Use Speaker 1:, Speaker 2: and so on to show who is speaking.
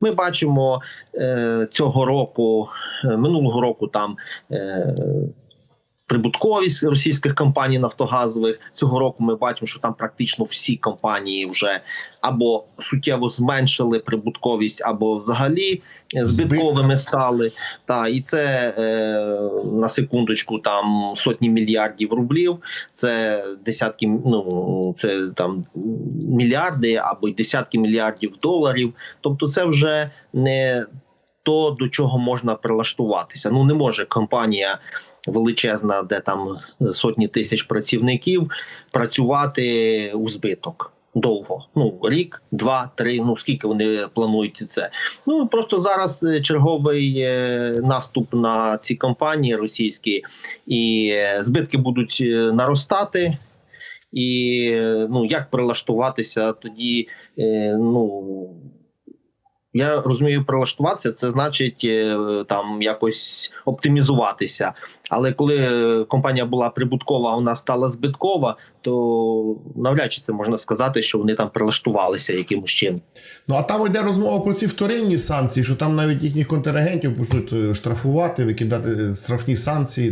Speaker 1: Ми бачимо е, цього року, е, минулого року там. Е, Прибутковість російських компаній нафтогазових цього року ми бачимо, що там практично всі компанії вже або суттєво зменшили прибутковість, або взагалі е, збитковими стали. Та і це е, на секундочку там сотні мільярдів рублів. Це десятки ну це там мільярди або й десятки мільярдів доларів. Тобто, це вже не то до чого можна прилаштуватися. Ну не може компанія величезна, де там сотні тисяч працівників, працювати у збиток. Довго, ну рік, два, три. Ну скільки вони планують це? Ну просто зараз е, черговий е, наступ на ці компанії російські, і е, збитки будуть наростати. І ну як прилаштуватися тоді? Ну я розумію, прилаштуватися це значить е, там якось оптимізуватися. Але коли е, компанія була прибуткова, а вона стала збиткова, то навряд чи це можна сказати, що вони там прилаштувалися якимось чином.
Speaker 2: Ну а там йде розмова про ці вторинні санкції, що там навіть їхніх контрагентів почнуть е, штрафувати, викидати штрафні санкції.